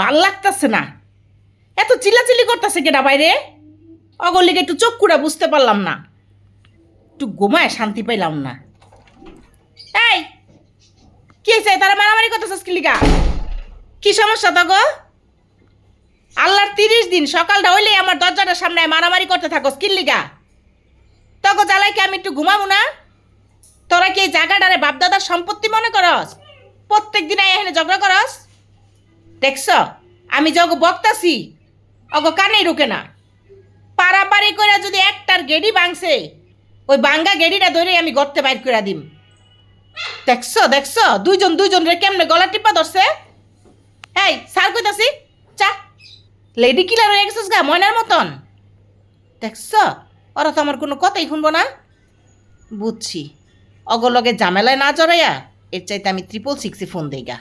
ভালো লাগতাছে না। এত চিল্লাচিল্লি করতেছে কেটা বাইরে? অগলিকে একটু চোখ কুড়া বুঝতে পারলাম না। একটু ঘুমায় শান্তি পাইলাম না। এই, কি হয়েছে তারা মারামারি করতেছিস কিলিকা কি সমস্যা তো গো আল্লাহর তিরিশ দিন সকালটা হইলে আমার দরজাটার সামনে মারামারি করতে থাকো কিল্লিগা তখন জ্বালাই কি আমি একটু ঘুমাবো না? তোরা কি এই জায়গাটারে বাপদাদার সম্পত্তি মনে করস? প্রত্যেক দিন এখানে ঝগড়া করস? দেখছ? আমি যগ বকতাছি অগ কানেই রুকে না। পারাপারি করে যদি একটার গেডি ভাঙছে, ওই বাঙ্গা গেডিটা ধরে আমি গর্তে বাইর করে দিম। দেখছ দেখছ? দুইজন দুইজন রে কেমনে গলা টিপা ধরছে? এই, স্যার কইতাছি, চা। লেডি কিলার হয়ে গেছিস গা, ময়নার মতন। দেখছ? ওরা তো আমার কোনো কথাই শুনব না। বুঝছি। অগলগে ঝামেলায় না জড়াইয়া, এর চাইতে আমি ত্রিপল সিক্সে ফোন দেই গা।